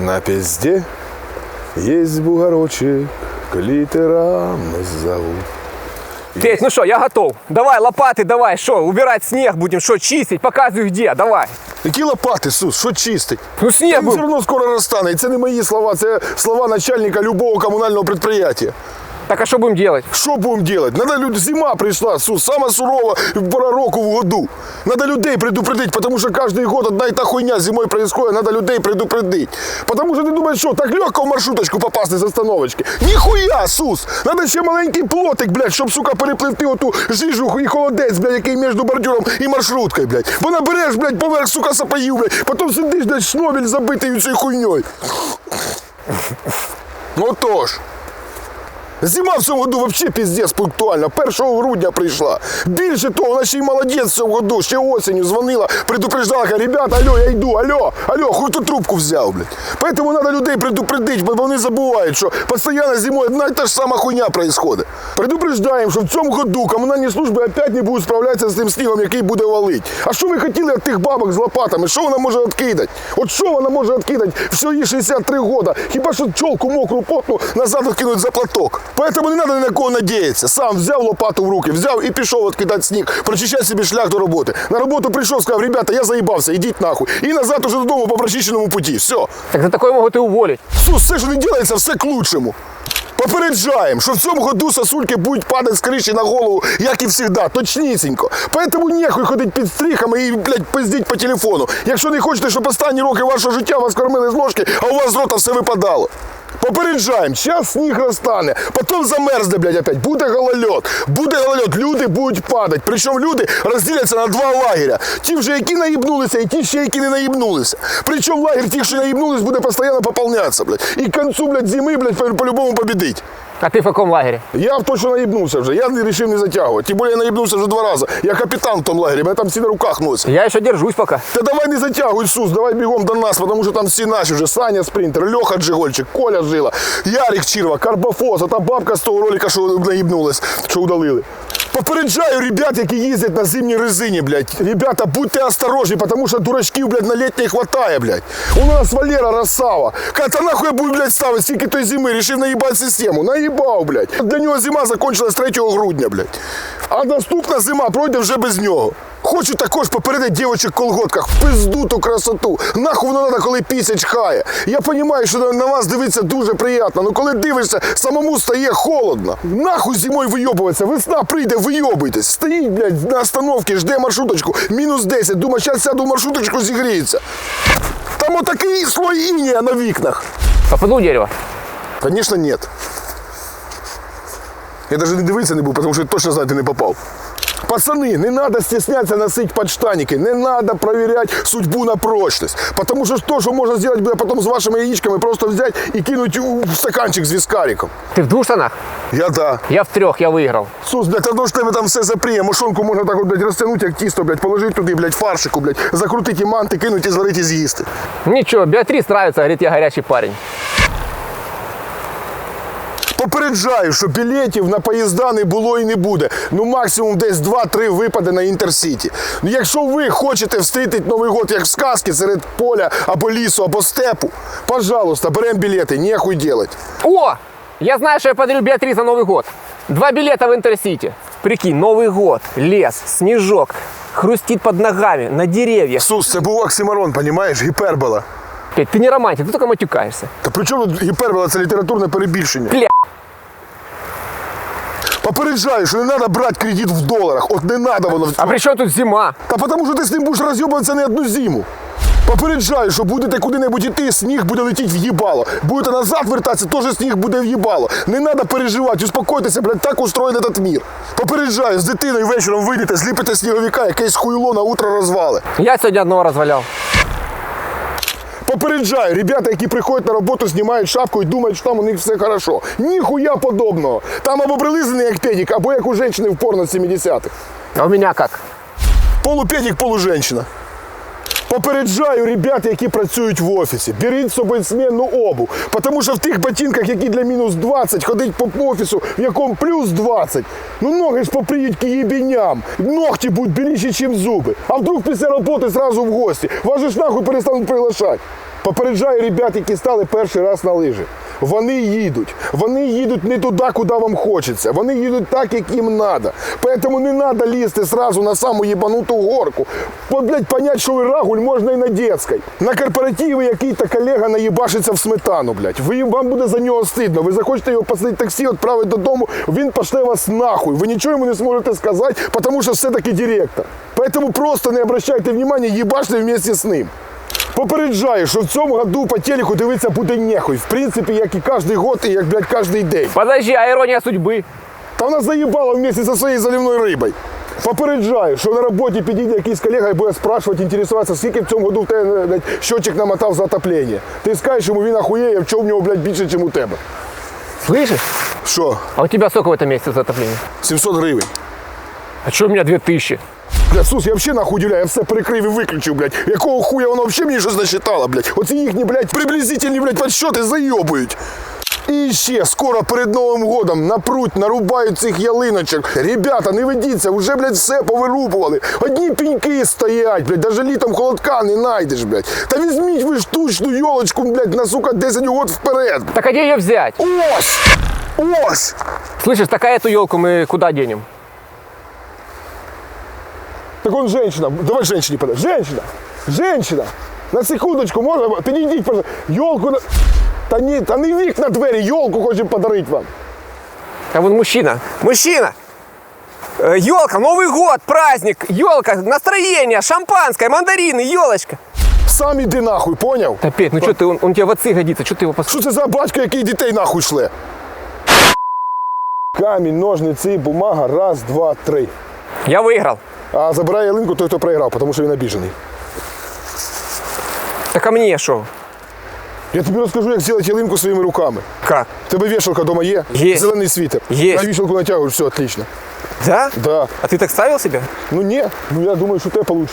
На пизде есть бугорочек, клитера зовут. Петь, ну що, я готов. Давай, лопати, давай, що, убирать снег будем, що, чистить, показуй где, давай. Які лопати, Сус, що чистить? Ну снег Він все одно скоро розтане. І це не мої слова, це слова начальника любого комунального підприємства. Так а що будем делать? Що будемо делать? Надо люд... Зима прийшла, Сус, сама сурова пора року в году. Надо людей предупредить, потому что каждый год одна и та хуйня зимой происходит, надо людей предупредить. Потому что ты думаешь, что так легко в маршруточку попасти з остановочки. Ніхуя, Сус! Надо ще маленький плотик, блядь, щоб, сука, перепливти оту жижу і холодець, блядь, який між бордюром і маршруткою, блядь. Бо набереш, блядь, поверх, сука, сапогів, блядь, потім сидиш, блядь, шнобель забитий цією хуйньою. Ну тож. Зима в цьому году вообще піздець пунктуальна. 1 грудня прийшла. Більше того, вона ще й молодець в цьому году, ще осінню дзвонила, предупреждала, каже, ребята, алло, я йду, алло, алло, хуй хто трубку взяв, блядь. Поэтому треба людей предупредити, бо вони забувають, що постійно зимою одна й та ж сама хуйня происходит. Предупреждаємо, що в цьому году комунальні служби опять не будуть справлятися з тим снігом, який буде валить. А що ви хотіли від тих бабок з лопатами? Що вона може відкидати? От що вона може відкидати? Всього їй 63 года. Хіба що чолку мокру потну назад відкинуть за платок. Поэтому не треба ні на кого надіятися. Сам взяв лопату в руки, взяв і пішов відкидати сніг, прочищати собі шлях до роботи. На роботу прийшов, сказав, ребята, я заїбався, ідіть нахуй. І назад уже додому по прочищеному путі. Все. Так за такое можуть і уволить. Сус, все, що не ділається, все к лучшему. Попереджаємо, що в цьому году сосульки будуть падати з криші на голову, як і завжди, точнісінько. Поэтому нехуй ходить під стріхами і, блядь, пиздіть по телефону. Якщо не хочете, щоб останні роки вашого життя вас кормили з ложки, а у вас з рота все випадало. Попереджаємо, зараз сніг розтане, потім замерзне, блядь, опять. Буде голольот, буде голольот, люди будуть падати. Причому люди розділяться на два лагеря. Ті вже, які наїбнулися, і ті ще, які не наїбнулися. Причому лагерь тих, що наїбнулись, буде постійно поповнятися, блядь. І к концу, блядь, зими, блядь, по- по-любому побідить. А ти в якому лагері? Я точно наїбнувся вже, я не вирішив не затягувати. Тим більше я наїбнувся вже два рази. Я капітан в тому лагері, мене там всі на руках носять. Я ще держусь пока. Та давай не затягуй, Сус, давай бігом до нас, тому що там всі наші вже. Саня Спринтер, Льоха Джигольчик, Коля Жила, Ярик Чірва, Карбофос, а та бабка з того ролика, що наїбнулась, що удалили. Попереджаю ребят, які їздять на зимній резині, блядь. Ребята, будьте осторожні, тому що дурачків, блядь, на літній хватає, блядь. У нас Валера Росава. Ката нахуй я буду, блядь, ставити стільки той зими, рішив наїбати систему. Наїбав, блядь. Для нього зима закончилась 3 грудня, блядь. А наступна зима пройде вже без нього. Хочу також попередити дівочок в колготках в пизду ту красоту. Нахуй воно надо, коли пісня чхає. Я розумію, що на- вас дивитися дуже приємно, але коли дивишся, самому стає холодно. Нахуй зимою вийобуватися, весна прийде, вийобуйтесь. Стоїть, блядь, на остановці, жде маршруточку, мінус 10, думає, зараз сяду в маршруточку, зігріється. Там отакий слой інія на вікнах. Попаду в дерево. Конечно, нет. Я даже не дивитися не був, тому що я точно знаю, ти не попав. Пацаны, не надо стесняться носить подштанники, не надо проверять судьбу на прочность. Потому что то, что можно сделать будет потом с вашими яичками, просто взять и кинуть в стаканчик с вискариком. Ти в двох штанах? Я да. Я в трьох, я виграв. Сус, блядь, одно ж тебе там все запріє, мошонку можна так от, блядь, розтягнути, як тісто, блядь, положити туди, блядь, фаршику, блядь, закрутити манти, кинуть і зварити з'їсти. Нічого, Біатріс нравится, говорить, я гарячий парень. Попереджаю, що білетів на поїзда не було і не буде. Ну максимум десь 2-3 випади на інтерсіті. Ну, якщо ви хочете встрітити Новий год як в сказці серед поля або лісу, або степу, пожалуйста, беремо білети, нехуй делать. О! Я знаю, що я подарю Біатріс на Новий год. Два билета в Интерсити. Прикинь, Новый год, лес, снежок, хрустит под ногами, на деревьях. Сус, це був оксимарон, понімаєш? Гіпербола. Петь, ты не романтик, ты только матюкаешься. Та при чому тут гіпербола це літературне перебільшення? Бля. Попереджаю, що не треба брати кредит в доларах. От не треба воно. А при чем тут зима? Та тому що ти з ним будеш розйобуватися не одну зиму. Попереджаю, що будете куди-небудь іти, сніг буде летіти в їбало. Будете назад вертатися, теж сніг буде в їбало. Не треба переживати, успокойтеся, блядь, так устроєний этот мір. Попереджаю, з дитиною вечором вийдете, зліпите сніговика, якесь хуйло на утро розвали. Я сегодня одного развалял. Попереджаю, ребята, які приходять на роботу, знімають шапку і думають, що там у них все хорошо. Ніхуя подобного. Там або прилизаний як педик, або як у жінки в порно 70-х. А у мене як? Полупедик, полуженщина. Попереджаю ребят, які працюють в офісі. Беріть з собою змінну обув. Тому що в тих ботинках, які для мінус 20, ходить по офісу, в якому плюс 20. Ну ноги ж поприють к їбіням. Ногті будуть біліші, ніж зуби. А вдруг після роботи зразу в гості. Вас же ж нахуй перестануть приглашати. Попереджаю ребят, які стали перший раз на лижі. Вони їдуть. Вони їдуть не туди, куди вам хочеться. Вони їдуть так, як їм треба. Поэтому не треба лізти сразу на саму їбануту горку. Бо, блядь, понять, що рагуль можна і на детській. На корпоративі який-то колега наїбашиться в сметану, блядь. Ви, вам буде за нього стидно. Ви захочете його посадити таксі, відправити додому, він пошле вас нахуй. Ви нічого йому не зможете сказати, тому що все-таки директор. Поэтому просто не обращайте внимания, їбаште вместе з ним. Попереджаю, що в цьому году по телеку дивитися буде нехуй. В принципі, як і кожен год, і як, блядь, кожен день. Подожди, а ирония судьбы? Та вона заїбала вместе зі своєю заливною рибою. Попереджаю, що на роботі підійде якийсь колега і буде спрашувати, інтересуватися, скільки в цьому году в тебе блядь, щочик намотав за отоплення. Ти скажеш йому, він ахуєє, в чому в нього, блядь, більше, ніж у тебе. Слышишь? Що? А у тебя сколько в этом месяце за отопление? 700 гривень. А что у меня 2000? Бля, Сус, я взагалі нахуй удивляю, я все перекрив і виключив, блядь. Якого хуя воно взагалі мені щось насчитало, блядь. Оці їхні, блядь, приблизительні, блядь, підсчоти зайобують. І ще скоро перед Новим годом напруть, нарубають цих ялиночок. Ребята, не ведіться, вже, блядь, все повирубували. Одні піньки стоять, блядь, даже літом холодка не знайдеш, блядь. Та візьміть ви штучну йолочку, блядь, на сука 10 год вперед. Так а где ее взять? Ось! Ось! Слышишь, такая эту елку мы куда денем? Так он женщина. Давай женщине подай. Женщина! Женщина! На секундочку, можна? Підійдіть, пожалуйста. Йолку на. Та ні, та не вік на двері, йолку хочемо подарити вам. А вон мужчина. Мужчина! Елка, Новый год, праздник, елка, настроение, шампанское, мандарины, елочка. Сам іди нахуй, поняв? Да, Петь, ну что ты, он, он тебе в отцы годится, что ты его послушал? Що це за батько, який дітей нахуй шле? Камінь, ножниці, бумага, раз, два, три. Я выиграл. А забирає ялинку той, хто програв, тому що він обіжений. Так а мне что? Я тобі розкажу, як зробити ялинку своїми руками. Как? В тебе вішалка вдома є? Є. Зелений світер. Є. На вішалку натягуєш, все, отлично. Да? Да. А ты так ставил себе? Ну ні, ну я думаю, що у тебе вийде.